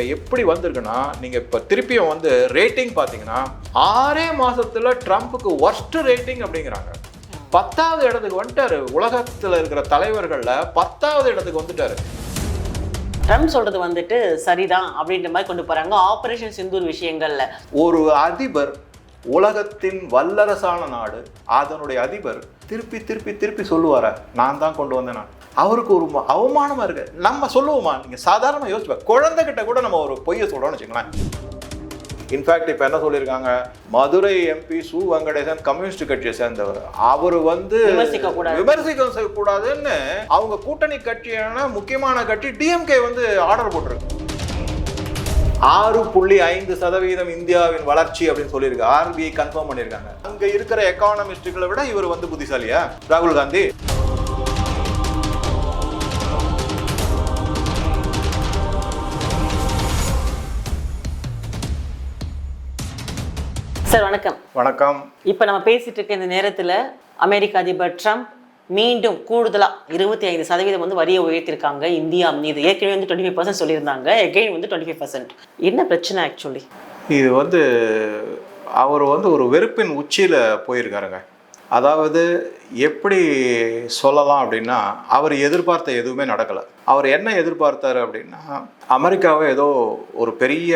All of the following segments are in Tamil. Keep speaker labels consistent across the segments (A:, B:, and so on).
A: இப்போ எப்படி வந்திருக்குன்னா நீங்கள் இப்போ திருப்பியும் வந்து ரேட்டிங் பார்த்தீங்கன்னா ஆறே மாதத்தில் ட்ரம்ப்புக்கு ஒர்ஸ்ட் ரேட்டிங் அப்படிங்கிறாங்க பத்தாவது இடத்துக்கு வந்துட்டாரு உலகத்தில் இருக்கிற தலைவர்களில் பத்தாவது இடத்துக்கு வந்துட்டார்
B: ட்ரம்ப் சொல்றது வந்துட்டு சரிதான் அப்படின்ற மாதிரி கொண்டு போறாங்க ஆபரேஷன் சிந்தூர் விஷயங்கள்ல
A: ஒரு அதிபர் உலகத்தின் வல்லரசான நாடு அதனுடைய அதிபர் திருப்பி திருப்பி திருப்பி சொல்லுவார நான் தான் கொண்டு வந்தேன் நான் அவருக்கு ஒரு அவமானமாக இருக்கு நம்ம சொல்லுவோமா நீங்கள் சாதாரணமாக யோசிப்பேன் குழந்தைகிட்ட கூட நம்ம ஒரு பொய்யை சொல்கிறோம்னு வச்சுக்கலாம் இன்ஃபேக்ட் இப்போ என்ன சொல்லியிருக்காங்க மதுரை எம்பி சு வெங்கடேசன் கம்யூனிஸ்ட் கட்சியை சேர்ந்தவர் அவர் வந்து விமர்சிக்க கூடாதுன்னு அவங்க கூட்டணி கட்சியான முக்கியமான கட்சி டிஎம்கே வந்து ஆர்டர் போட்டிருக்கு ஆறு புள்ளி ஐந்து சதவீதம் இந்தியாவின் வளர்ச்சி அப்படின்னு சொல்லியிருக்கு ஆர்பிஐ கன்ஃபார்ம் பண்ணியிருக்காங்க அங்கே இருக்கிற எக்கானமிஸ்டுகளை விட இவர் வந்து புத்திசாலியா ராகுல் காந்தி
B: சார் வணக்கம் வணக்கம் இப்போ நம்ம பேசிட்டு இருக்க இந்த நேரத்தில் அமெரிக்க அதிபர் ட்ரம்ப் மீண்டும் கூடுதலாக இருபத்தி ஐந்து சதவீதம் வந்து வரியை உயர்த்திருக்காங்க இந்தியா மீது ஏற்கனவே வந்து டுவெண்ட்டி ஃபைவ் பர்சன்ட் சொல்லியிருந்தாங்க எகெயின் வந்து டுவெண்ட்டி ஃபைவ் என்ன பிரச்சனை ஆக்சுவலி
A: இது வந்து அவர் வந்து ஒரு வெறுப்பின் உச்சியில் போயிருக்காருங்க அதாவது எப்படி சொல்லலாம் அப்படின்னா அவர் எதிர்பார்த்த எதுவுமே நடக்கலை அவர் என்ன எதிர்பார்த்தார் அப்படின்னா அமெரிக்காவை ஏதோ ஒரு பெரிய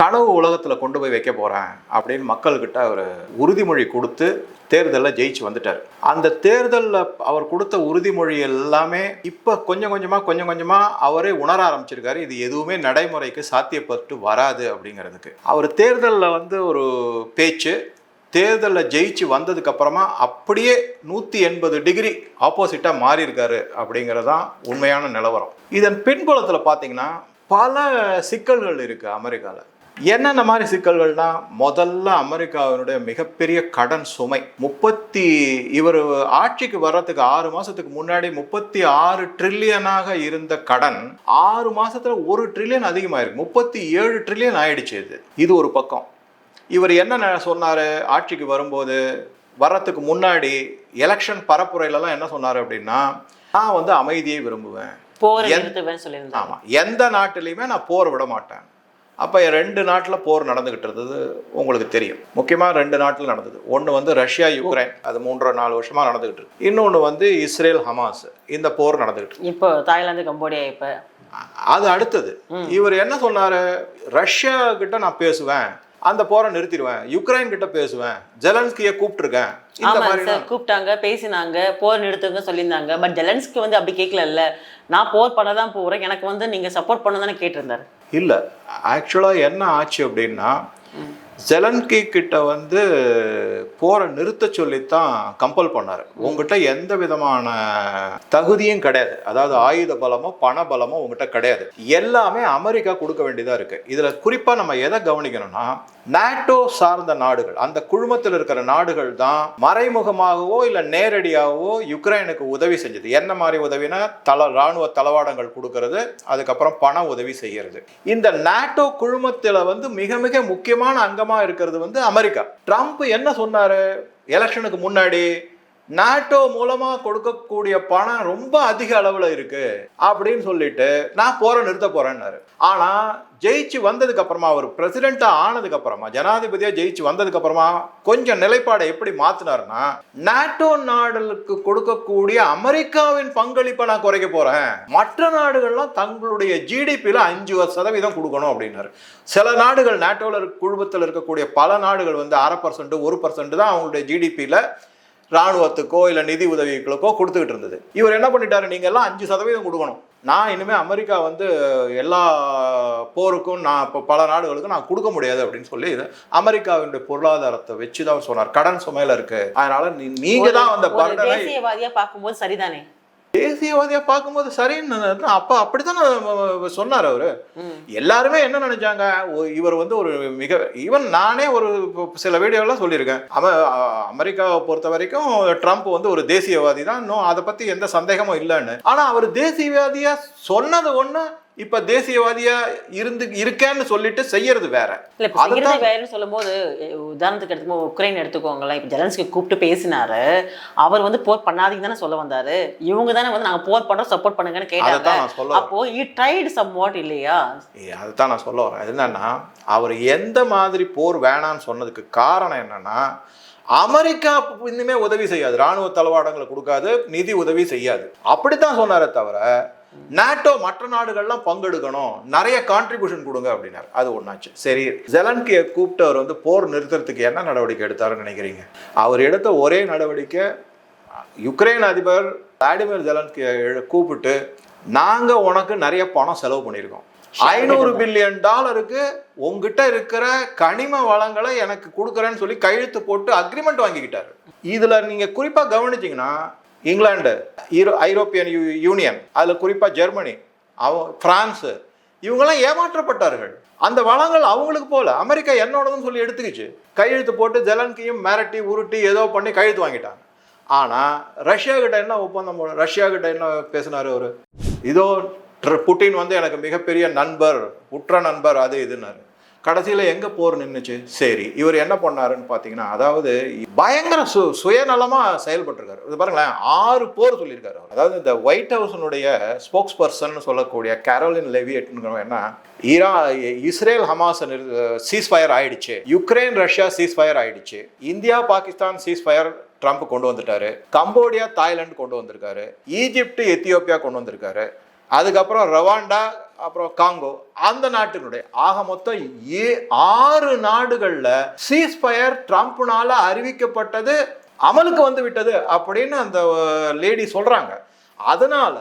A: கனவு உலகத்தில் கொண்டு போய் வைக்க போகிறேன் அப்படின்னு மக்கள்கிட்ட அவர் உறுதிமொழி கொடுத்து தேர்தலில் ஜெயிச்சு வந்துட்டார் அந்த தேர்தலில் அவர் கொடுத்த உறுதிமொழி எல்லாமே இப்போ கொஞ்சம் கொஞ்சமாக கொஞ்சம் கொஞ்சமாக அவரே உணர ஆரம்பிச்சிருக்காரு இது எதுவுமே நடைமுறைக்கு சாத்தியப்பட்டு வராது அப்படிங்கிறதுக்கு அவர் தேர்தலில் வந்து ஒரு பேச்சு தேர்தலில் ஜெயிச்சு வந்ததுக்கப்புறமா அப்படியே நூற்றி எண்பது டிகிரி ஆப்போசிட்டாக மாறியிருக்காரு அப்படிங்கிறது தான் உண்மையான நிலவரம் இதன் பின்புலத்தில் பார்த்தீங்கன்னா பல சிக்கல்கள் இருக்குது அமெரிக்காவில் என்னென்ன மாதிரி சிக்கல்கள்னால் முதல்ல அமெரிக்காவினுடைய மிகப்பெரிய கடன் சுமை முப்பத்தி இவர் ஆட்சிக்கு வர்றதுக்கு ஆறு மாதத்துக்கு முன்னாடி முப்பத்தி ஆறு ட்ரில்லியனாக இருந்த கடன் ஆறு மாதத்தில் ஒரு ட்ரில்லியன் அதிகமாயிருக்கு முப்பத்தி ஏழு ட்ரில்லியன் ஆயிடுச்சு இது இது ஒரு பக்கம் இவர் என்ன சொன்னார் ஆட்சிக்கு வரும்போது வர்றதுக்கு முன்னாடி எலெக்ஷன் பரப்புரையிலலாம் என்ன சொன்னார் அப்படின்னா நான் வந்து அமைதியை விரும்புவேன் போர் ஆமாம் எந்த நாட்டிலையுமே நான் போர் விட மாட்டேன் அப்போ ரெண்டு நாட்டில் போர் நடந்துக்கிட்டு இருந்தது உங்களுக்கு தெரியும் முக்கியமாக ரெண்டு நாட்டில் நடந்தது ஒன்று வந்து ரஷ்யா யுக்ரைன் அது மூன்று நாலு வருஷமாக நடந்துக்கிட்டு இருக்கு இன்னொன்று வந்து இஸ்ரேல் ஹமாஸ் இந்த போர் நடந்துக்கிட்டு இப்போ தாய்லாந்து கம்போடியா இப்போ அது அடுத்தது இவர் என்ன சொன்னார் ரஷ்யா கிட்ட நான் பேசுவேன் அந்த போரை நிறுத்திடுவேன் யுக்ரைன் கிட்ட பேசுவேன் ஜெலன்ஸ்கியை கூப்பிட்டுருக்கேன்
B: சார் கூப்பிட்டாங்க பேசினாங்க போர் நிறுத்துங்க சொல்லியிருந்தாங்க பட் ஜெலன்ஸ்க்கு வந்து அப்படி இல்ல நான் போர் பண்ண தான் எனக்கு வந்து நீங்க சப்போர்ட் பண்ண தானே கேட்டிருந்தாரு
A: இல்ல ஆக்சுவலா என்ன ஆச்சு அப்படின்னா ஜெலன்கி கிட்ட வந்து போரை நிறுத்த சொல்லித்தான் கம்பல் பண்ணார் உங்ககிட்ட எந்த விதமான தகுதியும் கிடையாது அதாவது ஆயுத பலமோ பண பலமோ உங்ககிட்ட கிடையாது எல்லாமே அமெரிக்கா கொடுக்க வேண்டியதாக இருக்குது இதில் குறிப்பாக நம்ம எதை கவனிக்கணும்னா நாட்டோ சார்ந்த நாடுகள் அந்த குழுமத்தில் இருக்கிற நாடுகள் தான் மறைமுகமாகவோ இல்லை நேரடியாகவோ யுக்ரைனுக்கு உதவி செஞ்சது என்ன மாதிரி உதவினா தல இராணுவ தளவாடங்கள் கொடுக்கறது அதுக்கப்புறம் பண உதவி செய்கிறது இந்த நாட்டோ குழுமத்தில் வந்து மிக மிக முக்கியமான அங்கமாக பலமா இருக்கிறது வந்து அமெரிக்கா ட்ரம்ப் என்ன சொன்னாரு எலெக்ஷனுக்கு முன்னாடி நாட்டோ மூலமாக கொடுக்கக்கூடிய பணம் ரொம்ப அதிக அளவில் இருக்குது அப்படின்னு சொல்லிட்டு நான் போற நிறுத்த போகிறேன்னாரு ஆனால் ஜெயிச்சு அப்புறமா அவர் ஆனதுக்கு ஆனதுக்கப்புறமா ஜனாதிபதியாக ஜெயிச்சு வந்ததுக்கப்புறமா கொஞ்சம் நிலைப்பாடை எப்படி மாற்றினாருன்னா நாட்டோ நாடுகளுக்கு கொடுக்கக்கூடிய அமெரிக்காவின் பங்களிப்பை நான் குறைக்க போகிறேன் மற்ற நாடுகள்லாம் தங்களுடைய ஜிடிபியில் அஞ்சு சதவீதம் கொடுக்கணும் அப்படின்னாரு சில நாடுகள் நாட்டோவில் குழுமத்தில் இருக்கக்கூடிய பல நாடுகள் வந்து அரை பர்சன்ட் ஒரு பர்சன்ட் தான் அவங்களுடைய ஜிடிபியில் ராணுவத்துக்கோ இல்லை நிதி உதவிகளுக்கோ கொடுத்துக்கிட்டு இருந்தது இவர் என்ன பண்ணிட்டாரு நீங்கள் எல்லாம் அஞ்சு சதவீதம் கொடுக்கணும் நான் இனிமேல் அமெரிக்கா வந்து எல்லா போருக்கும் நான் இப்போ பல நாடுகளுக்கும் நான் கொடுக்க முடியாது அப்படின்னு சொல்லி இது அமெரிக்காவினுடைய பொருளாதாரத்தை வச்சு தான் சொன்னார் கடன் சுமையில இருக்குது அதனால் நீங்கள் தான் அந்த பார்க்கும்போது சரிதானே தேசியவாதியா பார்க்கும்போது சரின்னு அப்ப அப்படித்தான் சொன்னார் அவரு எல்லாருமே என்ன நினைச்சாங்க இவர் வந்து ஒரு மிக ஈவன் நானே ஒரு சில வீடியோலாம் சொல்லியிருக்கேன் அவன் அமெரிக்காவை பொறுத்த வரைக்கும் ட்ரம்ப் வந்து ஒரு தேசியவாதி தான் இன்னும் அதை பத்தி எந்த சந்தேகமும் இல்லைன்னு ஆனா அவர் தேசியவாதியா சொன்னது ஒன்று இப்ப தேசியவாதியா இருந்து இருக்கேன்னு சொல்லிட்டு செய்யறது வேற
B: இல்ல வேறன்னு சொல்லும்போது உதாரணத்துக்கு எடுத்துக்கோ உக்ரைன் எடுத்துக்கோங்களேன் இப்ப ஜெலன்ஸ்கி கூப்பிட்டு பேசினாரு அவர் வந்து போர் பண்ணாதீங்க தானே சொல்ல வந்தாரு இவங்க தானே வந்து நாங்க போர் பண்றோம் சப்போர்ட் பண்ணுங்கன்னு கேட்டாங்க அப்போ இ ட்ரைடு சம் வாட் இல்லையா
A: அதுதான் நான் சொல்ல வரேன் என்னன்னா அவர் எந்த மாதிரி போர் வேணாம்னு சொன்னதுக்கு காரணம் என்னன்னா அமெரிக்கா இன்னுமே உதவி செய்யாது ராணுவ தளவாடங்களை கொடுக்காது நிதி உதவி செய்யாது அப்படித்தான் சொன்னாரே தவிர நாட்டோ மற்ற நாடுகள்லாம் பங்கெடுக்கணும் நிறைய கான்ட்ரிபியூஷன் கொடுங்க அப்படின்னாரு அது ஒன்றாச்சு சரி ஜெலன்கியை அவர் வந்து போர் நிறுத்துறதுக்கு என்ன நடவடிக்கை எடுத்தாருன்னு நினைக்கிறீங்க அவர் எடுத்த ஒரே நடவடிக்கை யுக்ரைன் அதிபர் விளாடிமிர் ஜெலன்கியை கூப்பிட்டு நாங்கள் உனக்கு நிறைய பணம் செலவு பண்ணியிருக்கோம் ஐநூறு பில்லியன் டாலருக்கு உங்ககிட்ட இருக்கிற கனிம வளங்களை எனக்கு கொடுக்குறேன்னு சொல்லி கையெழுத்து போட்டு அக்ரிமெண்ட் வாங்கிக்கிட்டாரு இதில் நீங்கள் குறிப்பாக கவனிச்சிங்கன்னா England euro European U union அதில் குறிப்பாக ஜெர்மனி அவ ஃப்ரான்ஸு இவங்கெல்லாம் ஏமாற்றப்பட்டார்கள் அந்த வளங்கள் அவங்களுக்கு போல அமெரிக்கா என்னோடதுன்னு சொல்லி எடுத்துக்கிச்சு கையெழுத்து போட்டு ஜெலன்கியும் மிரட்டி உருட்டி ஏதோ பண்ணி கையெழுத்து வாங்கிட்டாங்க ஆனால் ரஷ்யா கிட்ட என்ன ஒப்பந்தம் ரஷ்யா கிட்ட என்ன பேசினார் அவர் இதோ புட்டின் வந்து எனக்கு மிகப்பெரிய நண்பர் உற்ற நண்பர் அது இதுன்னாரு கடைசியில் எங்கே போர் நின்றுச்சு சரி இவர் என்ன பண்ணாருன்னு பார்த்தீங்கன்னா அதாவது பயங்கர சு சுயநலமாக செயல்பட்டுருக்காரு இது பாருங்களேன் ஆறு போர் சொல்லியிருக்காரு அதாவது இந்த ஒயிட் ஹவுஸினுடைய ஸ்போக்ஸ் பர்சன் சொல்லக்கூடிய கேரோலின் லெவியட்னுங்கிறவங்க என்ன ஈரா இஸ்ரேல் ஹமாஸ் சீஸ் ஃபயர் ஆயிடுச்சு யுக்ரைன் ரஷ்யா சீஸ் ஃபயர் ஆயிடுச்சு India Pakistan ceasefire Trump கொண்டு வந்துட்டாரு கம்போடியா தாய்லாந்து கொண்டு வந்திருக்காரு ஈஜிப்ட் எத்தியோப்பியா கொண்டு வந்திருக்காரு அதுக்கப்புறம் ரவாண்டா அப்புறம் காங்கோ அந்த நாட்டினுடைய ஆக மொத்தம் ஏ ஆறு நாடுகளில் சீஸ்பயர் ட்ரம்ப்னால அறிவிக்கப்பட்டது அமலுக்கு வந்து விட்டது அப்படின்னு அந்த லேடி சொல்கிறாங்க அதனால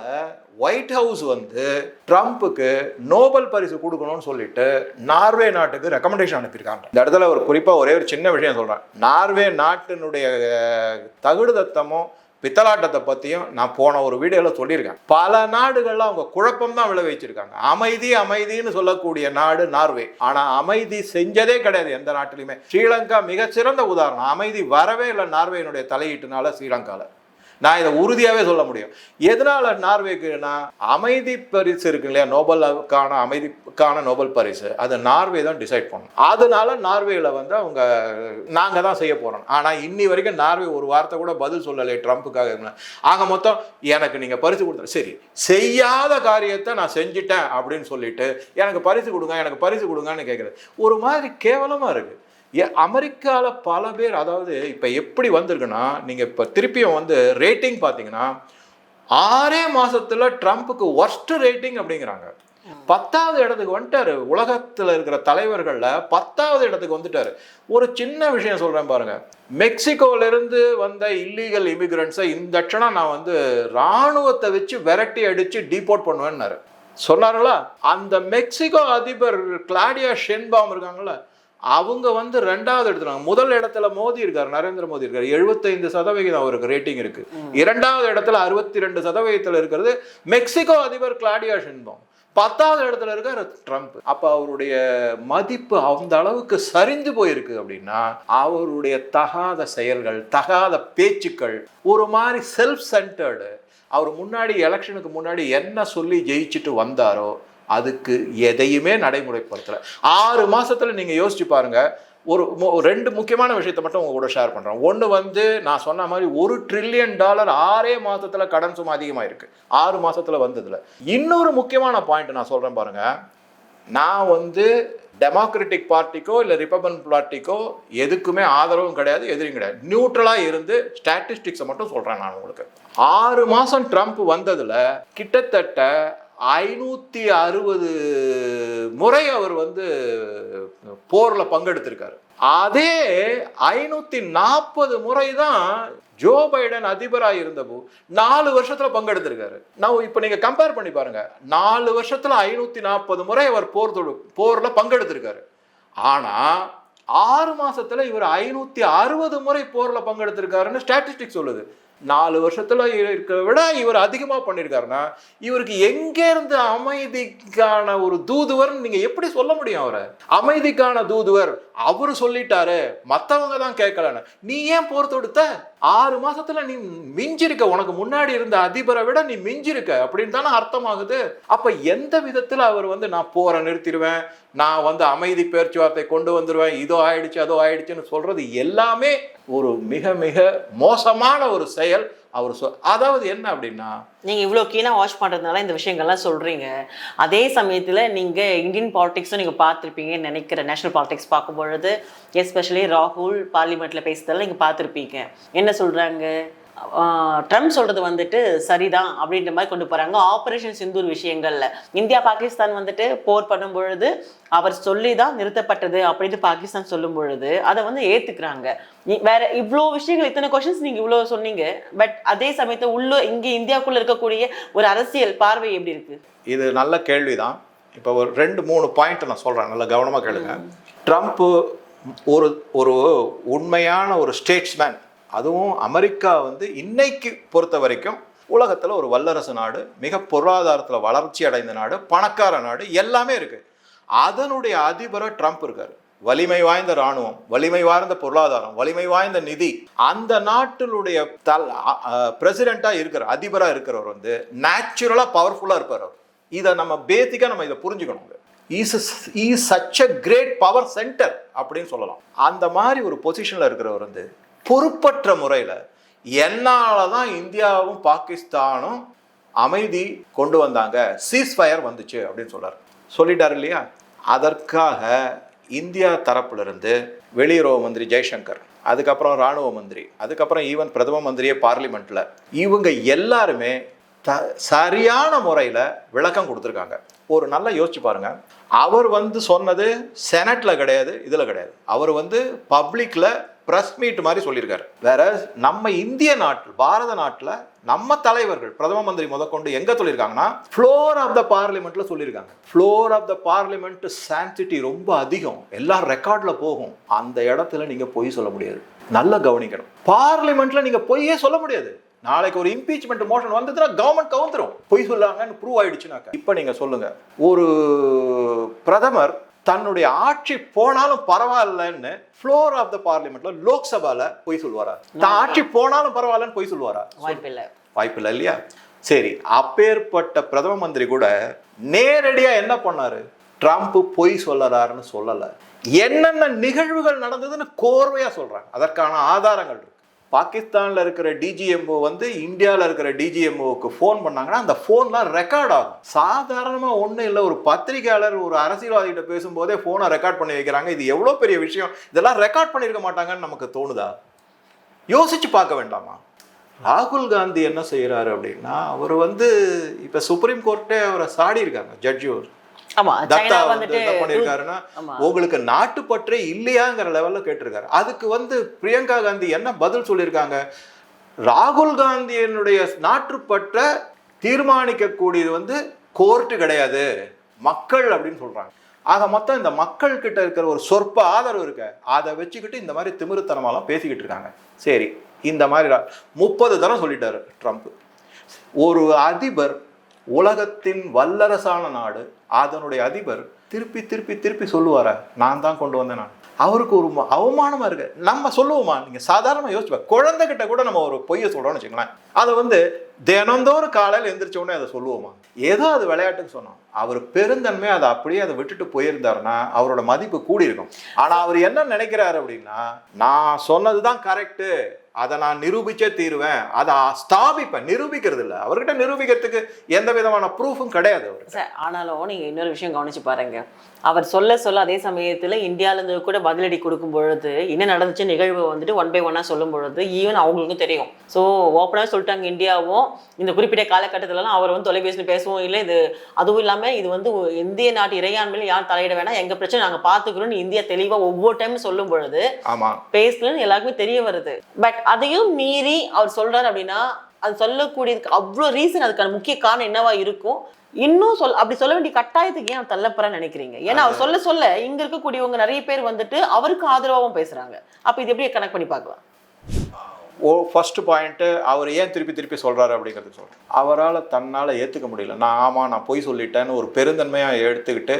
A: ஒயிட் ஹவுஸ் வந்து ட்ரம்ப்புக்கு நோபல் பரிசு கொடுக்கணும்னு சொல்லிட்டு நார்வே நாட்டுக்கு ரெக்கமெண்டேஷன் அனுப்பியிருக்காங்க இந்த இடத்துல ஒரு குறிப்பாக ஒரே ஒரு சின்ன விஷயம் சொல்கிறேன் நார்வே நாட்டினுடைய தகுடுதத்தமும் பித்தலாட்டத்தை பற்றியும் நான் போன ஒரு வீடியோவில் சொல்லியிருக்கேன் பல நாடுகளில் அவங்க குழப்பம் தான் விளை வச்சிருக்காங்க அமைதி அமைதின்னு சொல்லக்கூடிய நாடு நார்வே ஆனால் அமைதி செஞ்சதே கிடையாது எந்த நாட்டிலையுமே ஸ்ரீலங்கா மிகச்சிறந்த உதாரணம் அமைதி வரவே இல்லை நார்வேயினுடைய தலையீட்டுனால ஸ்ரீலங்காவில் நான் இதை உறுதியாகவே சொல்ல முடியும் எதனால் நார்வேக்குன்னா அமைதி பரிசு இருக்கு இல்லையா நோபலுக்கான அமைதிக்கான நோபல் பரிசு அது நார்வே தான் டிசைட் பண்ணும் அதனால நார்வேயில் வந்து அவங்க நாங்கள் தான் செய்ய போகிறோம் ஆனால் இன்னி வரைக்கும் நார்வே ஒரு வார்த்தை கூட பதில் சொல்லலை ட்ரம்ப்புக்காக ஆக மொத்தம் எனக்கு நீங்கள் பரிசு கொடுத்து சரி செய்யாத காரியத்தை நான் செஞ்சுட்டேன் அப்படின்னு சொல்லிட்டு எனக்கு பரிசு கொடுங்க எனக்கு பரிசு கொடுங்கன்னு கேட்குறது ஒரு மாதிரி கேவலமாக இருக்குது அமெரிக்காவில் பல பேர் அதாவது இப்போ எப்படி வந்திருக்குன்னா நீங்கள் இப்போ திருப்பியும் வந்து ரேட்டிங் பார்த்தீங்கன்னா ஆறே மாதத்தில் ட்ரம்ப்புக்கு ஒர்ஸ்ட் ரேட்டிங் அப்படிங்கிறாங்க பத்தாவது இடத்துக்கு வந்துட்டாரு உலகத்தில் இருக்கிற தலைவர்களில் பத்தாவது இடத்துக்கு வந்துட்டாரு ஒரு சின்ன விஷயம் சொல்கிறேன் பாருங்க மெக்சிகோலேருந்து வந்த இல்லீகல் இமிக்ரண்ட்ஸை இந்த க்ஷணம் நான் வந்து இராணுவத்தை வச்சு விரட்டி அடித்து டீபோர்ட் பண்ணுவேன்னாரு சொன்னாருல அந்த மெக்சிகோ அதிபர் கிளாடியா ஷென்பாம் இருக்காங்களா அவங்க வந்து ரெண்டாவது எடுத்துறாங்க முதல் இடத்துல மோதி இருக்கார் நரேந்திர மோடி இருக்கார் எழுபத்தைந்து சதவிகிதம் அவருக்கு ரேட்டிங் இருக்கு இரண்டாவது இடத்துல அறுபத்தி ரெண்டு சதவிகிதத்துல இருக்கிறது மெக்சிகோ அதிபர் கிளாடியா சின்பம் பத்தாவது இடத்துல இருக்கார் ட்ரம்ப் அப்ப அவருடைய மதிப்பு அந்த அளவுக்கு சரிந்து போயிருக்கு அப்படின்னா அவருடைய தகாத செயல்கள் தகாத பேச்சுக்கள் ஒரு மாதிரி செல்ஃப் சென்டர்டு அவர் முன்னாடி எலெக்ஷனுக்கு முன்னாடி என்ன சொல்லி ஜெயிச்சுட்டு வந்தாரோ அதுக்கு எதையுமே நடைமுறைப்படுத்தலை ஆறு மாதத்தில் நீங்கள் யோசிச்சு பாருங்கள் ஒரு ரெண்டு முக்கியமான விஷயத்தை மட்டும் உங்க கூட ஷேர் பண்ணுறேன் ஒன்று வந்து நான் சொன்ன மாதிரி ஒரு ட்ரில்லியன் டாலர் ஆறே மாதத்தில் கடன் சும்மா அதிகமாக இருக்குது ஆறு மாதத்தில் வந்ததில் இன்னொரு முக்கியமான பாயிண்ட் நான் சொல்கிறேன் பாருங்கள் நான் வந்து டெமோக்ராட்டிக் பார்ட்டிக்கோ இல்லை ரிப்பப்ளிக் பார்ட்டிக்கோ எதுக்குமே ஆதரவும் கிடையாது எதிரியும் கிடையாது நியூட்ரலாக இருந்து ஸ்டாட்டிஸ்டிக்ஸை மட்டும் சொல்கிறேன் நான் உங்களுக்கு ஆறு மாதம் ட்ரம்ப் வந்ததில் கிட்டத்தட்ட ஐநூற்றி அறுபது முறை அவர் வந்து போரில் பங்கெடுத்திருக்காரு அதே ஐநூற்றி நாற்பது முறை தான் ஜோ பைடன் அதிபராக இருந்தபோ நாலு வருஷத்தில் பங்கெடுத்திருக்காரு நான் இப்போ நீங்கள் கம்பேர் பண்ணி பாருங்கள் நாலு வருஷத்தில் ஐநூற்றி நாற்பது முறை அவர் போர் தொழு போரில் பங்கெடுத்திருக்காரு ஆனால் ஆறு மாதத்தில் இவர் ஐநூற்றி அறுபது முறை போரில் பங்கெடுத்திருக்காருன்னு ஸ்டாட்டிஸ்டிக் சொல்லுது நாலு வருஷத்தில் இருக்க விட இவர் அதிகமாக பண்ணியிருக்காருன்னா இவருக்கு எங்கேருந்து அமைதிக்கான ஒரு தூதுவர் நீங்கள் எப்படி சொல்ல முடியும் அவரை அமைதிக்கான தூதுவர் அவர் சொல்லிட்டாரு மற்றவங்க தான் கேட்கலன்னு நீ ஏன் போர் தொடுத்த ஆறு மாசத்துல நீ மிஞ்சிருக்க உனக்கு முன்னாடி இருந்த அதிபரை விட நீ மிஞ்சிருக்க அப்படின்னு தானே அர்த்தமாகுது அப்ப எந்த விதத்துல அவர் வந்து நான் போரை நிறுத்திடுவேன் நான் வந்து அமைதி பேச்சுவார்த்தை கொண்டு வந்துடுவேன் இதோ ஆயிடுச்சு அதோ ஆயிடுச்சுன்னு சொல்றது எல்லாமே ஒரு மிக மிக மோசமான ஒரு செயல் அவர் சொல் அதாவது என்ன அப்படின்னா
B: நீங்கள் இவ்வளோ கீழே வாட்ச் பண்ணுறதுனால இந்த விஷயங்கள்லாம் சொல்கிறீங்க அதே சமயத்தில் நீங்கள் இந்தியன் பாலிடிக்ஸும் நீங்கள் பார்த்துருப்பீங்கன்னு நினைக்கிற நேஷனல் பாலிடிக்ஸ் பார்க்கும்பொழுது எஸ்பெஷலி ராகுல் பார்லிமெண்ட்டில் பேசுறதெல்லாம் நீங்கள் பார்த்துருப்பீங்க என்ன சொல்கிறாங்க ட்ரம்ப் சொல்கிறது வந்துட்டு சரிதான் அப்படின்ற மாதிரி கொண்டு போகிறாங்க ஆப்ரேஷன் சிந்தூர் விஷயங்களில் இந்தியா பாகிஸ்தான் வந்துட்டு போர் பண்ணும் பொழுது அவர் சொல்லி தான் நிறுத்தப்பட்டது அப்படின்ட்டு பாகிஸ்தான் சொல்லும் பொழுது அதை வந்து ஏற்றுக்கிறாங்க வேற இவ்வளோ விஷயங்கள் இத்தனை கொஷின்ஸ் நீங்கள் இவ்வளோ சொன்னீங்க பட் அதே சமயத்தை உள்ள இங்கே இந்தியாவுக்குள்ளே இருக்கக்கூடிய ஒரு அரசியல் பார்வை எப்படி இருக்குது
A: இது நல்ல கேள்வி தான் இப்போ ஒரு ரெண்டு மூணு பாயிண்ட் நான் சொல்கிறேன் நல்ல கவனமாக கேளுங்க ட்ரம்ப்பு ஒரு ஒரு உண்மையான ஒரு ஸ்டேட்ஸ்மேன் அதுவும் அமெரிக்கா வந்து இன்னைக்கு பொறுத்த வரைக்கும் உலகத்தில் ஒரு வல்லரசு நாடு மிக பொருளாதாரத்தில் வளர்ச்சி அடைந்த நாடு பணக்கார நாடு எல்லாமே இருக்குது அதனுடைய அதிபராக ட்ரம்ப் இருக்கார் வலிமை வாய்ந்த இராணுவம் வலிமை வாய்ந்த பொருளாதாரம் வலிமை வாய்ந்த நிதி அந்த நாட்டினுடைய தல் பிரசிடெண்ட்டாக இருக்கிற அதிபராக இருக்கிறவர் வந்து நேச்சுரலாக பவர்ஃபுல்லாக இருப்பார் அவர் இதை நம்ம பேத்திக்காக நம்ம இதை புரிஞ்சுக்கணும் is such a great power centre அப்படின்னு சொல்லலாம் அந்த மாதிரி ஒரு பொசிஷனில் இருக்கிறவர் வந்து பொறுப்பற்ற முறையில் என்னால் தான் இந்தியாவும் பாகிஸ்தானும் அமைதி கொண்டு வந்தாங்க சீஸ்ஃபயர் வந்துச்சு அப்படின்னு சொல்கிறார் சொல்லிட்டார் இல்லையா அதற்காக இந்தியா தரப்பிலிருந்து வெளியுறவு மந்திரி ஜெய்சங்கர் அதுக்கப்புறம் இராணுவ மந்திரி அதுக்கப்புறம் ஈவன் பிரதம மந்திரியே பார்லிமெண்ட்டில் இவங்க எல்லாருமே த சரியான முறையில் விளக்கம் கொடுத்துருக்காங்க ஒரு நல்லா யோசிச்சு பாருங்க அவர் வந்து சொன்னது செனட்டில் கிடையாது இதில் கிடையாது அவர் வந்து பப்ளிக்கில் ப்ரெஸ் மீட் மாதிரி சொல்லியிருக்காரு வேற நம்ம இந்திய நாட்டில் பாரத நாட்டில் நம்ம தலைவர்கள் பிரதம மந்திரி முதற்கொண்டு எங்கே சொல்லியிருக்காங்கன்னா ஃப்ளோர் ஆஃப் த பார்லிமெண்ட்ல சொல்லியிருக்காங்க floor of the parliament sanctity ரொம்ப அதிகம் எல்லாம் ரெக்கார்டில் போகும் அந்த இடத்துல நீங்கள் பொய் சொல்ல முடியாது நல்லா கவனிக்கணும் பார்லிமெண்ட்ல நீங்கள் பொய்யே சொல்ல முடியாது நாளைக்கு ஒரு இம்பீச்மெண்ட் மோஷன் வந்ததுன்னா கவர்மெண்ட் கவுந்துரும் பொய் சொல்லாங்கன்னு ப்ரூவ் ஆயிடுச்சுனாக்க இப்போ நீங்கள் சொல்லுங்க ஒரு பிரதமர் தன்னுடைய ஆட்சி போனாலும் பரவாயில்லன்னு ஃப்ளோர் ஆஃப் த பார்லிமெண்ட்ல லோக்சபால பொய் சொல்லுவாரா தான் ஆட்சி போனாலும் பரவாயில்லன்னு பொய் சொல்லுவாரா வாய்ப்பில்லை வாய்ப்பில்லை இல்லையா சரி அப்பேற்பட்ட பிரதம மந்திரி கூட நேரடியா என்ன பண்ணாரு ட்ரம்ப் பொய் சொல்லறாருன்னு சொல்லலை என்னென்ன நிகழ்வுகள் நடந்ததுன்னு கோர்வையா சொல்றாங்க அதற்கான ஆதாரங்கள் இருக்கு பாகிஸ்தானில் இருக்கிற டிஜிஎம்ஓ வந்து இந்தியாவில் இருக்கிற டிஜிஎம்ஓக்கு ஃபோன் பண்ணாங்கன்னா அந்த ஃபோன்லாம் ரெக்கார்ட் ஆகும் சாதாரணமாக ஒன்றும் இல்லை ஒரு பத்திரிகையாளர் ஒரு அரசியல்வாதிகிட்ட பேசும்போதே ஃபோனை ரெக்கார்ட் பண்ணி வைக்கிறாங்க இது எவ்வளோ பெரிய விஷயம் இதெல்லாம் ரெக்கார்ட் பண்ணியிருக்க மாட்டாங்கன்னு நமக்கு தோணுதா யோசிச்சு பார்க்க வேண்டாமா ராகுல் காந்தி என்ன செய்கிறாரு அப்படின்னா அவர் வந்து இப்போ சுப்ரீம் கோர்ட்டே அவரை சாடி இருக்காங்க ஜட்ஜி தத்தா வந்து என்ன பண்ணிருக்காருன்னா உங்களுக்கு நாட்டுப்பற்றே இல்லையாங்கிற லெவல்ல கேட்டிருக்காரு அதுக்கு வந்து பிரியங்கா காந்தி என்ன பதில் சொல்லியிருக்காங்க ராகுல் காந்தியினுடைய நாட்டுப்பற்ற தீர்மானிக்கக்கூடியது வந்து கோர்ட்டு கிடையாது மக்கள் அப்படின்னு சொல்றாங்க ஆக மொத்தம் இந்த மக்கள் கிட்ட இருக்கிற ஒரு சொற்ப ஆதரவு இருக்க அதை வச்சுக்கிட்டு இந்த மாதிரி திமிருத்தனமாலாம் பேசிக்கிட்டு இருக்காங்க சரி இந்த மாதிரி முப்பது தரம் சொல்லிட்டாரு ட்ரம்ப் ஒரு அதிபர் உலகத்தின் வல்லரசான நாடு அதனுடைய அதிபர் திருப்பி திருப்பி திருப்பி சொல்லுவாரா நான் தான் கொண்டு வந்தேன் நான் அவருக்கு ஒரு அவமானமாக இருக்கு நம்ம சொல்லுவோமா நீங்கள் சாதாரணமாக குழந்தை குழந்தைகிட்ட கூட நம்ம ஒரு பொய்யை சொல்கிறோம்னு வச்சுக்கலாம் அதை வந்து தினந்தோறும் காலையில் எந்திரிச்ச உடனே அதை சொல்லுவோமா ஏதோ அது விளையாட்டுன்னு சொன்னோம் அவர் பெருந்தன்மையை அதை அப்படியே அதை விட்டுட்டு போயிருந்தாருன்னா அவரோட மதிப்பு கூடியிருக்கும் ஆனால் அவர் என்ன நினைக்கிறாரு அப்படின்னா நான் சொன்னது தான் கரெக்டு அதை நான் நிரூபிச்சே தீருவேன் அதை ஸ்தாபிப்பேன் நிரூபிக்கிறது இல்லை அவர்கிட்ட நிரூபிக்கிறதுக்கு எந்த விதமான
B: ப்ரூஃபும் கிடையாது அவர் சார் ஆனாலும் நீங்கள் இன்னொரு விஷயம் கவனிச்சு பாருங்க அவர் சொல்ல சொல்ல அதே சமயத்தில் இந்தியாவிலேருந்து கூட பதிலடி கொடுக்கும் பொழுது என்ன நடந்துச்சு நிகழ்வு வந்துட்டு ஒன் பை ஒன்னாக சொல்லும் பொழுது ஈவன் அவங்களுக்கும் தெரியும் ஸோ ஓப்பனாக சொல்லிட்டாங்க இந்தியாவும் இந்த குறிப்பிட்ட காலகட்டத்திலலாம் அவர் வந்து தொலைபேசியில் பேசுவோம் இல்லை இது அதுவும் இல்லாமல் இது வந்து இந்திய நாட்டு இறையாண்மையில் யார் தலையிட வேணாம் எங்கள் பிரச்சனை நாங்கள் பார்த்துக்கிறோம்னு இந்தியா தெளிவாக ஒவ்வொரு டைம் சொல்லும் பொழுது பேசலன்னு எல்லாருக்குமே தெரிய வருது பட் அதையும் மீறி அவர் சொல்றாரு அப்படின்னா அது சொல்லக்கூடியதுக்கு அவ்வளோ ரீசன் அதுக்கான முக்கிய காரணம் என்னவா இருக்கும் இன்னும் சொல் அப்படி சொல்ல வேண்டிய கட்டாயத்துக்கு ஏன் தள்ளப்புறான்னு நினைக்கிறீங்க ஏன்னா அவர் சொல்ல சொல்ல இங்க இருக்கக்கூடியவங்க நிறைய பேர் வந்துட்டு அவருக்கு ஆதரவாகவும் பேசுறாங்க அப்ப இது எப்படி கனெக்ட் பண்ணி பார்க்கலாம்
A: ஓ ஃபர்ஸ்ட் பாயிண்ட்டு அவர் ஏன் திருப்பி திருப்பி சொல்கிறாரு அப்படிங்கிறது சொல்கிறேன் அவரால் தன்னால் ஏற்றுக்க முடியல நான் ஆமாம் நான் பொய் சொல்லிட்டேன்னு ஒரு பெருந்தன்மையாக எடுத்துக்கிட்டு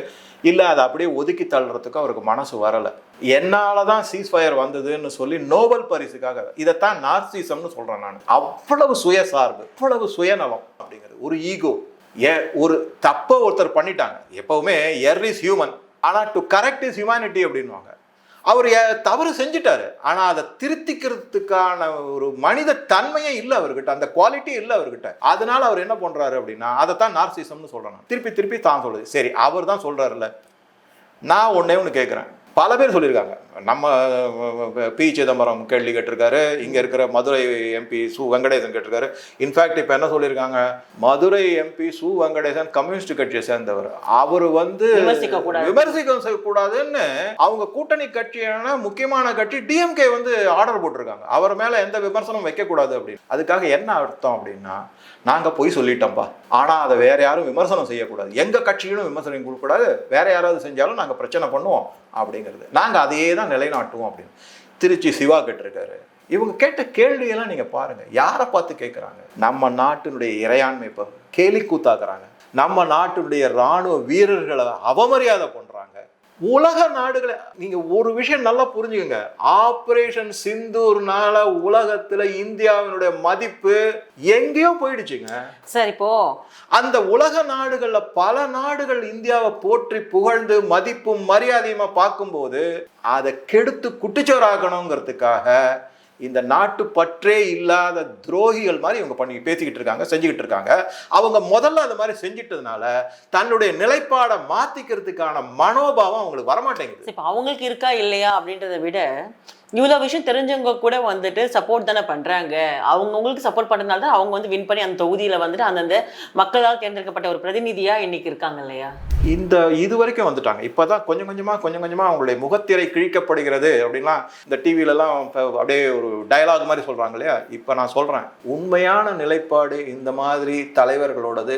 A: இல்லை அதை அப்படியே ஒதுக்கி தள்ளுறதுக்கு அவருக்கு மனசு வரலை என்னால் தான் சீஸ் ஃபயர் வந்ததுன்னு சொல்லி நோபல் பரிசுக்காக இதைத்தான் நார்சிசம்னு சொல்கிறேன் நான் அவ்வளவு சுயசார்பு அவ்வளவு சுயநலம் அப்படிங்கிறது ஒரு ஈகோ ஏ ஒரு தப்பை ஒருத்தர் பண்ணிட்டாங்க எப்போவுமே எர் இஸ் ஹியூமன் ஆனால் டு கரெக்ட் இஸ் ஹியூமானிட்டி அப்படின்வாங்க அவர் தவறு செஞ்சிட்டாரு ஆனால் அதை திருத்திக்கிறதுக்கான ஒரு மனித தன்மையே இல்லை அவர்கிட்ட அந்த குவாலிட்டி இல்லை அவர்கிட்ட அதனால அவர் என்ன பண்ணுறாரு அப்படின்னா அதை தான் நார்சிசம்னு சொல்கிறேன் திருப்பி திருப்பி தான் சொல்லுது சரி அவர் தான் சொல்கிறாருல்ல நான் ஒன்றே ஒன்று கேட்குறேன் பல பேர் சொல்லியிருக்காங்க நம்ம பி சிதம்பரம் கேள்வி கேட்டிருக்காரு இங்கே இருக்கிற மதுரை எம்பி சு வெங்கடேசன் கேட்டிருக்காரு இன்ஃபேக்ட் இப்போ என்ன சொல்லியிருக்காங்க மதுரை எம்பி சு வெங்கடேசன் கம்யூனிஸ்ட் கட்சியை சேர்ந்தவர் அவர் வந்து விமர்சிக்க செய்யக்கூடாதுன்னு அவங்க கூட்டணி கட்சியான முக்கியமான கட்சி டிஎம்கே வந்து ஆர்டர் போட்டிருக்காங்க அவர் மேலே எந்த விமர்சனம் வைக்கக்கூடாது அப்படின்னு அதுக்காக என்ன அர்த்தம் அப்படின்னா நாங்கள் போய் சொல்லிட்டோம்ப்பா ஆனால் அதை வேற யாரும் விமர்சனம் செய்யக்கூடாது எங்கள் கட்சியிலும் விமர்சனம் கொடுக்கக்கூடாது வேற யாராவது செஞ்சாலும் நாங்கள் பிரச்சனை பண்ணுவோம் அப்படிங்கிறது நாங்கள் அதையே தான் நிலைநாட்டுவோம் அப்படின்னு திருச்சி சிவா கேட்டிருக்காரு இவங்க கேட்ட கேள்வியெல்லாம் நீங்கள் பாருங்கள் யாரை பார்த்து கேட்குறாங்க நம்ம நாட்டினுடைய இறையாண்மை இப்போ கேலி கூத்தாக்குறாங்க நம்ம நாட்டினுடைய இராணுவ வீரர்களை அவமரியாதை பண்ணுறோம் உலக நாடுகளை நீங்கள் ஒரு விஷயம் நல்லா புரிஞ்சுக்கோங்க ஆப்ரேஷன் சிந்தூர்னால உலகத்துல இந்தியாவினுடைய மதிப்பு எங்கேயோ போயிடுச்சுங்க சரி இப்போ அந்த உலக நாடுகள்ல பல நாடுகள் இந்தியாவை போற்றி புகழ்ந்து மதிப்பும் மரியாதையுமா பார்க்கும்போது அதை கெடுத்து குட்டிச்சோராக்கணுங்கிறதுக்காக இந்த நாட்டு பற்றே இல்லாத துரோகிகள் மாதிரி இவங்க பண்ணி பேசிக்கிட்டு இருக்காங்க செஞ்சுக்கிட்டு இருக்காங்க அவங்க முதல்ல அந்த மாதிரி செஞ்சிட்டதுனால தன்னுடைய நிலைப்பாடை மாத்திக்கிறதுக்கான மனோபாவம் அவங்களுக்கு வரமாட்டேங்குது இப்போ அவங்களுக்கு இருக்கா இல்லையா அப்படின்றத விட
B: இவ்வளோ விஷயம் தெரிஞ்சவங்க கூட வந்துட்டு சப்போர்ட் தானே பண்ணுறாங்க அவங்கவுங்களுக்கு சப்போர்ட் பண்ணுறதுனால தான் அவங்க வந்து வின் பண்ணி அந்த தொகுதியில் வந்துட்டு அந்தந்த மக்களால் தேர்ந்தெடுக்கப்பட்ட ஒரு பிரதிநிதியாக இன்னைக்கு இருக்காங்க இல்லையா
A: இந்த இது வரைக்கும் வந்துட்டாங்க இப்போ தான் கொஞ்சம் கொஞ்சமாக கொஞ்சம் கொஞ்சமாக அவங்களுடைய முகத்திரை கிழிக்கப்படுகிறது அப்படின்னா இந்த டிவியிலலாம் அப்படியே ஒரு டயலாக் மாதிரி சொல்கிறாங்க இல்லையா இப்போ நான் சொல்கிறேன் உண்மையான நிலைப்பாடு இந்த மாதிரி தலைவர்களோடது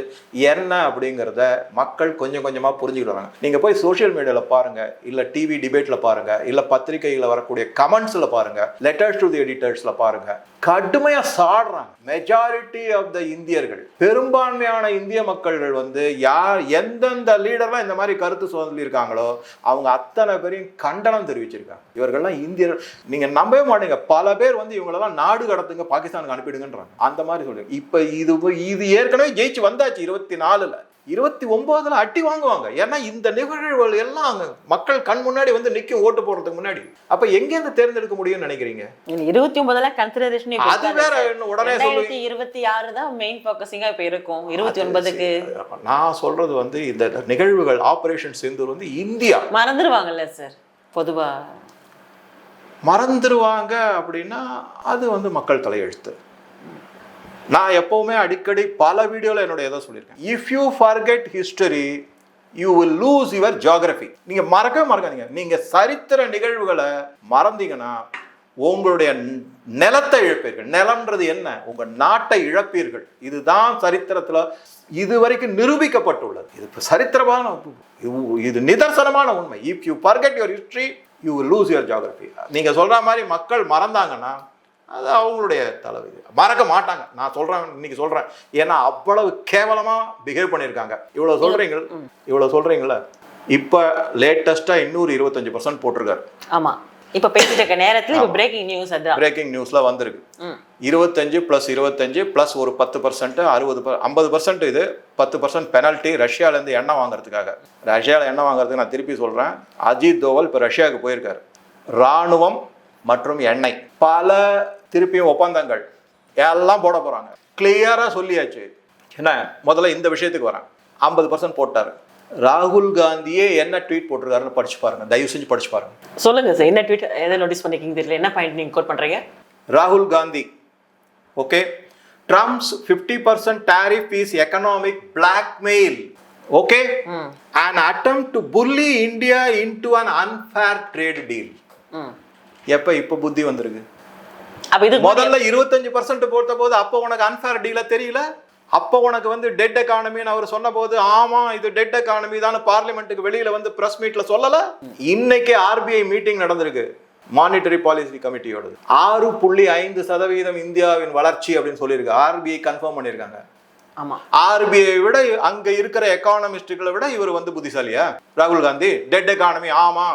A: என்ன அப்படிங்கிறத மக்கள் கொஞ்சம் கொஞ்சமாக புரிஞ்சுக்கிட்டு வராங்க நீங்கள் போய் சோஷியல் மீடியாவில் பாருங்கள் இல்லை டிவி டிபேட்டில் பாருங்கள் இல்லை பத்திரிகைகளில் வரக்கூடிய கமெண்ட் கமெண்ட்ஸில் பாருங்கள் லெட்டர்ஸ் டு தி எடிட்டர்ஸில் பாருங்கள் கடுமையாக சாடுறாங்க மெஜாரிட்டி ஆஃப் த இந்தியர்கள் பெரும்பான்மையான இந்திய மக்கள்கள் வந்து யார் எந்தெந்த லீடர்லாம் இந்த மாதிரி கருத்து சொல்லியிருக்காங்களோ அவங்க அத்தனை பேரையும் கண்டனம் தெரிவிச்சிருக்காங்க இவர்கள்லாம் இந்தியர்கள் நீங்கள் நம்பவே மாட்டீங்க பல பேர் வந்து இவங்களெல்லாம் நாடு கடத்துங்க பாகிஸ்தானுக்கு அனுப்பிடுங்கன்றாங்க அந்த மாதிரி சொல்லுங்க இப்போ இது இது ஏற்கனவே ஜெயிச்சு வந்தாச்சு இருபத்தி நாலில் இருபத்தி ஒன்பதுல அட்டி வாங்குவாங்க ஏன்னா இந்த நிகழ்வுகள் எல்லாம் மக்கள் கண் முன்னாடி வந்து நிக்கும் ஓட்டு போடுறதுக்கு முன்னாடி அப்ப எங்கேருந்து தேர்ந்தெடுக்க முடியும்னு நினைக்கிறீங்க இருபத்தி ஒன்பதுல கன்சிடரேஷன் அது வேற உடனே சொல்லுங்க இருபத்தி ஆறு தான் மெயின் ஃபோக்கஸிங்கா இப்ப இருக்கும் இருபத்தி ஒன்பதுக்கு நான் சொல்றது வந்து இந்த நிகழ்வுகள் ஆபரேஷன் சிந்தூர் வந்து இந்தியா மறந்துடுவாங்கல்ல சார் பொதுவா மறந்துடுவாங்க அப்படின்னா அது வந்து மக்கள் தலையெழுத்து நான் எப்போவுமே அடிக்கடி பல வீடியோவில் என்னோட எதை சொல்லியிருக்கேன் if you forget history you will lose your geography நீங்கள் மறக்கவே மறக்காதீங்க நீங்கள் சரித்திர நிகழ்வுகளை மறந்தீங்கன்னா உங்களுடைய நிலத்தை இழப்பீர்கள் நிலம்ன்றது என்ன உங்கள் நாட்டை இழப்பீர்கள் இதுதான் சரித்திரத்தில் வரைக்கும் நிரூபிக்கப்பட்டுள்ளது இது இப்போ சரித்திரமான இது நிதர்சனமான உண்மை if you forget your history you lose your geography நீங்கள் சொல்கிற மாதிரி மக்கள் மறந்தாங்கன்னா அது அவங்களுடைய தலைவி மறக்க மாட்டாங்க நான் சொல்றேன் இன்னைக்கு சொல்கிறேன் ஏன்னா அவ்வளவு கேவலமாக பிஹேவ் பண்ணியிருக்காங்க இவ்வளோ சொல்றீங்க இவ்வளோ சொல்கிறீங்கள இப்போ லேட்டஸ்ட்டாக இன்னொரு இருபத்தஞ்சு பர்சன்ட் போட்டிருக்காரு ஆமா இப்போ பேசிட்டு நேரத்தில் பிரேக்கிங் நியூஸ் அது பிரேக்கிங் நியூஸில் வந்திருக்கு இருபத்தஞ்சு ப்ளஸ் இருபத்தஞ்சு ப்ளஸ் ஒரு பத்து பர்சன்ட் அறுபது ஐம்பது பர்சன்ட் இது பத்து பர்சன்ட் ரஷ்யால இருந்து எண்ணெய் வாங்குறதுக்காக ரஷ்யாவில் எண்ணெய் வாங்குறதுக்கு நான் திருப்பி சொல்கிறேன் அஜித் தோவல் இப்போ ரஷ்யாவுக்கு போயிருக்காரு ராணுவம் மற்றும் எண்ணெய் பல திருப்பியும் ஒப்பந்தங்கள் எல்லாம் போட போகிறாங்க கிளியராக சொல்லியாச்சு என்ன முதல்ல இந்த விஷயத்துக்கு வரேன் ஐம்பது பர்சன்ட் போட்டார் ராகுல் காந்தியே என்ன ட்வீட் போட்டிருக்காருன்னு படிச்சு பாருங்க தயவு செஞ்சு படிச்சு பாருங்க சொல்லுங்க சார் என்ன ட்வீட் எதை நோட்டீஸ் பண்ணிக்கிங்க தெரியல என்ன பாயிண்ட் நீங்க கோட் பண்றீங்க ராகுல் Gandhi okay Trump's fifty percent tariff is economic blackmail okay and attempt to bully India into an unfair trade deal எப்போ இப்போ புத்தி வந்திருக்கு அப்ப இது முதல்ல இருபத்தஞ்சு பர்சன்ட் போட்ட போது அப்போ உனக்கு அன்ஃபேர் டீல தெரியல அப்போ உனக்கு வந்து டெட் எக்கானமின்னு அவர் சொன்ன போது ஆமா இது டெட் எக்கானமி தான் பார்லிமெண்ட்டுக்கு வெளியில வந்து பிரஸ் மீட்ல சொல்லல இன்னைக்கு ஆர்பிஐ மீட்டிங் நடந்திருக்கு மானிட்டரி பாலிசி கமிட்டியோட ஆறு புள்ளி ஐந்து சதவீதம் இந்தியாவின் வளர்ச்சி அப்படின்னு சொல்லியிருக்கு ஆர்பிஐ கன்ஃபார்ம் பண்ணியிருக்காங்க ஆர்பிஐ விட அங்க இருக்கிற எக்கானமிஸ்டுகளை விட இவர் வந்து புத்திசாலியா ராகுல் காந்தி டெட் எக்கானமி ஆமா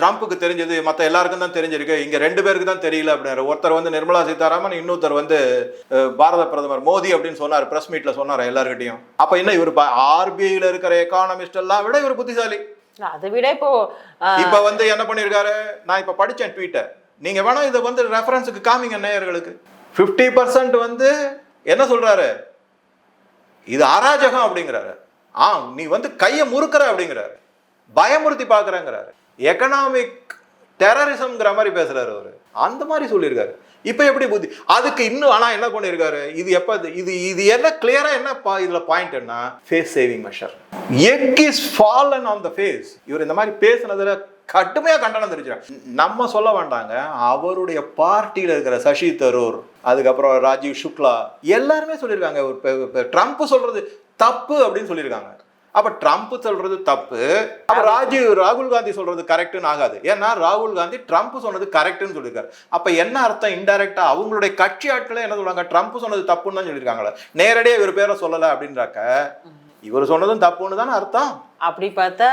A: ட்ரம்ப்புக்கு தெரிஞ்சது மற்ற எல்லாருக்கும் தான் தெரிஞ்சிருக்கு இங்கே ரெண்டு பேருக்கு தான் தெரியல அப்படின்னாரு ஒருத்தர் வந்து நிர்மலா சீதாராமன் இன்னொருத்தர் வந்து பாரத பிரதமர் மோடி அப்படின்னு சொன்னார் ப்ரெஸ் மீட்டில் சொன்னார் எல்லாருக்கிட்டையும் அப்போ என்ன இவர் ஆர்பிஐயில் இருக்கிற எக்கானமிஸ்ட் எல்லாம் விட இவர் புத்திசாலி அதை விட இப்போ இப்போ வந்து என்ன பண்ணியிருக்காரு நான் இப்போ படித்தேன் ட்வீட்டை நீங்கள் வேணா இதை வந்து ரெஃபரன்ஸுக்கு காமிங்க நேயர்களுக்கு ஃபிஃப்டி பர்சன்ட் வந்து என்ன சொல்கிறாரு இது அராஜகம் அப்படிங்கிறாரு ஆ நீ வந்து கையை முறுக்கிற அப்படிங்கிறாரு பயமுறுத்தி பார்க்குறேங்கிறாரு எக்கனாமிக் டெரரிசம்ங்கிற மாதிரி பேசுறாரு அவர் அந்த மாதிரி சொல்லியிருக்காரு இப்போ எப்படி புத்தி அதுக்கு இன்னும் ஆனால் என்ன பண்ணியிருக்காரு இது எப்போ இது இது என்ன கிளியராக என்ன பா இதில் பாயிண்ட்னா face saving measure egg is fallen on the face இவர் இந்த மாதிரி பேசுனதில் கடுமையாக கண்டனம் தெரிஞ்சுறாங்க நம்ம சொல்ல வேண்டாங்க அவருடைய பார்ட்டியில் இருக்கிற சசி தரூர் அதுக்கப்புறம் ராஜீவ் சுக்லா எல்லாருமே சொல்லியிருக்காங்க ட்ரம்ப் சொல்கிறது தப்பு அப்படின்னு சொல்லியிருக்காங்க அப்ப ட்ரம்ப் சொல்றது தப்பு ராஜீவ் ராகுல் காந்தி சொல்றது கரெக்டுன்னு ஆகாது ஏன்னா ராகுல் காந்தி ட்ரம்ப் சொன்னது கரெக்ட்னு சொல்லியிருக்காரு அப்ப என்ன அர்த்தம் இன்டெரக்டா அவங்களுடைய கட்சி ஆட்களே என்ன சொல்றாங்க ட்ரம்ப் சொன்னது தப்புன்னு தான் சொல்லியிருக்காங்களா நேரடியாக இவர் பேரை சொல்லல அப்படின்றாக்க இவர் சொன்னதும் தப்புன்னு தானே அர்த்தம் அப்படி பார்த்தா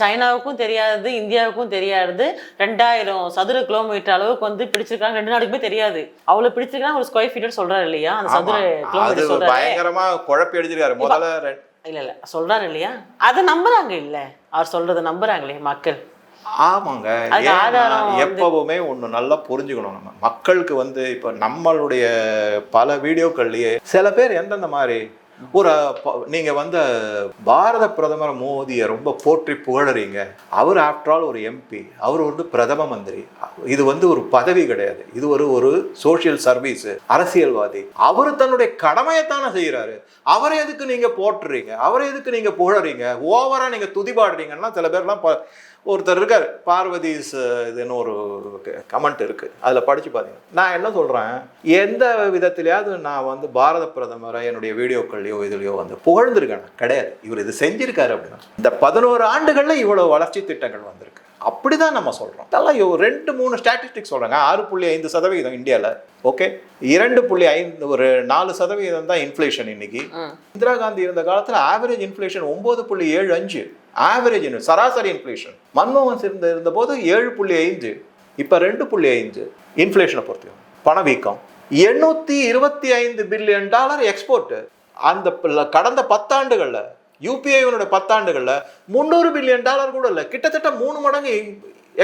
A: சைனாவுக்கும் தெரியாது இந்தியாவுக்கும் தெரியாது ரெண்டாயிரம் சதுர கிலோமீட்டர் அளவுக்கு வந்து பிடிச்சிருக்காங்க ரெண்டு நாடுக்குமே தெரியாது அவ்வளவு பிடிச்சிருக்காங்க ஒரு ஸ்கொயர் ஃபீட்டர் சொல்றாரு இல்லையா அந்த சதுர கிலோமீட்டர் பயங்கரமா குழப்பி எடுத்திருக்காரு முதல்ல இல்ல இல்ல சொல்றாரு இல்லையா அதை நம்புறாங்க இல்ல அவர் சொல்கிறத நம்புறாங்களே மக்கள் ஆமாங்க எப்பவுமே ஒன்று நல்லா புரிஞ்சுக்கணும் நம்ம மக்களுக்கு வந்து இப்போ நம்மளுடைய பல வீடியோக்கள்லேயே சில பேர் எந்தெந்த மாதிரி ஒரு நீங்க வந்த பாரத பிரதமர் மோதியை ரொம்ப போற்றி புகழறீங்க அவர் ஆஃப்டர் ஆல் ஒரு எம்பி அவர் வந்து பிரதம மந்திரி இது வந்து ஒரு பதவி கிடையாது இது ஒரு ஒரு சோசியல் சர்வீஸ் அரசியல்வாதி அவர் தன்னுடைய கடமையைத்தானே செய்கிறாரு அவரை எதுக்கு நீங்க போட்டுறீங்க அவரை எதுக்கு நீங்க புகழறீங்க ஓவரா நீங்க துதிபாடுறீங்கன்னா சில பேர்லாம் ஒருத்தர் இருக்கார் பார்வதிஸ் uh, இதுன்னு ஒரு கமெண்ட் இருக்குது அதில் படித்து பார்த்தீங்கன்னா நான் என்ன சொல்கிறேன் எந்த விதத்திலையாவது நான் வந்து பாரத பிரதமரை என்னுடைய வீடியோக்கள்லையோ இதுலையோ வந்து புகழ்ந்துருக்கேன் கிடையாது இவர் இது செஞ்சுருக்காரு அப்படின்னா இந்த பதினோரு ஆண்டுகளில் இவ்வளோ வளர்ச்சி திட்டங்கள் வந்திருக்கு அப்படி தான் நம்ம சொல்கிறோம் அதெல்லாம் ரெண்டு மூணு ஸ்டாட்டிஸ்டிக் சொல்கிறாங்க ஆறு புள்ளி ஐந்து சதவீதம் இந்தியாவில் ஓகே இரண்டு புள்ளி ஐந்து ஒரு நாலு சதவீதம் தான் இன்ஃப்ளேஷன் இன்னைக்கு இந்திரா காந்தி இருந்த காலத்தில் ஆவரேஜ் இன்ஃப்ளேஷன் ஒம்பது புள்ளி ஏழு அஞ்சு ஆவரேஜ் சராசரி இன்ஃப்ளேஷன் மன்மோகன் சிறந்த இருந்தபோது ஏழு புள்ளி ஐந்து இப்போ ரெண்டு புள்ளி ஐந்து இன்ஃப்ளேஷனை பொறுத்து பணவீக்கம் எண்ணூற்றி இருபத்தி ஐந்து பில்லியன் டாலர் எக்ஸ்போர்ட்டு அந்த கடந்த பத்தாண்டுகளில் யூபிஐனுடைய பத்தாண்டுகளில் முந்நூறு பில்லியன் டாலர் கூட இல்லை கிட்டத்தட்ட மூணு மடங்கு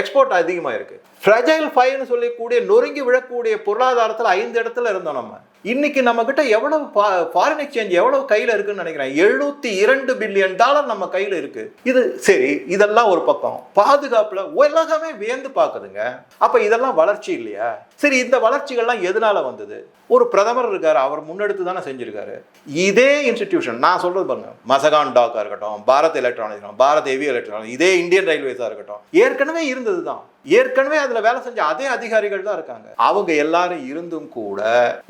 A: எக்ஸ்போர்ட் அதிகமாக இருக்குது ஃப்ரெஜைல் ஃபைன்னு சொல்லக்கூடிய நொறுங்கி விழக்கூடிய பொருளாதாரத்தில் ஐந்து இடத்துல இருந்தோம் நம்ம இன்னைக்கு நம்ம கிட்ட எவ்வளவு ஃபாரின் எக்ஸ்சேஞ்ச் எவ்வளவு கையில இருக்குன்னு நினைக்கிறேன் எழுநூத்தி இரண்டு பில்லியன் டாலர் நம்ம கையில இருக்கு இது சரி இதெல்லாம் ஒரு பக்கம் பாதுகாப்புல உலகமே வியந்து பாக்குதுங்க அப்ப இதெல்லாம் வளர்ச்சி இல்லையா சரி இந்த வளர்ச்சிகள்லாம் எதனால வந்தது ஒரு பிரதமர் இருக்காரு அவர் முன்னெடுத்து தானே செஞ்சிருக்காரு இதே இன்ஸ்டிடியூஷன் நான் சொல்றது பாருங்க மசகான் டாக்கா இருக்கட்டும் Bharat electronics Bharat heavy electronics இதே இந்தியன் ரயில்வேஸா இருக்கட்டும் ஏற்கனவே இருந்தது தான் ஏற்கனவே அதில் வேலை செஞ்ச அதே அதிகாரிகள் தான் இருக்காங்க அவங்க எல்லாரும் இருந்தும் கூட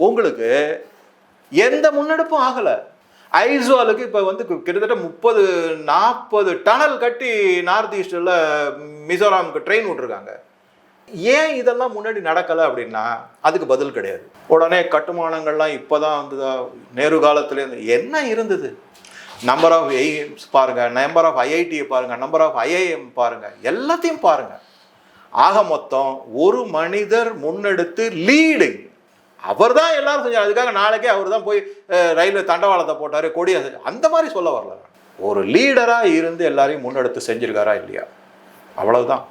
A: உங்களுக்கு எந்த முன்னெடுப்பும் ஆகலை ஐஸ்வாலுக்கு இப்போ வந்து கிட்டத்தட்ட முப்பது நாற்பது டனல் கட்டி நார்த் ஈஸ்ட்ல மிசோராமுக்கு ட்ரெயின் விட்ருக்காங்க ஏன் இதெல்லாம் முன்னாடி நடக்கலை அப்படின்னா அதுக்கு பதில் கிடையாது உடனே கட்டுமானங்கள்லாம் இப்போ தான் வந்து நேரு காலத்துலேருந்து என்ன இருந்தது நம்பர் ஆஃப் எய்ம்ஸ் பாருங்கள் நம்பர் ஆஃப் ஐஐடியை பாருங்கள் நம்பர் ஆஃப் ஐஐஎம் பாருங்கள் எல்லாத்தையும் பாருங்கள் ஆக மொத்தம் ஒரு மனிதர் முன்னெடுத்து லீடு அவர் தான் எல்லாரும் செஞ்சார் அதுக்காக நாளைக்கே அவர் தான் போய் ரயில்வே தண்டவாளத்தை போட்டார் கொடியை அந்த மாதிரி சொல்ல வரல ஒரு லீடராக இருந்து எல்லாரையும் முன்னெடுத்து செஞ்சுருக்காரா இல்லையா அவ்வளவுதான்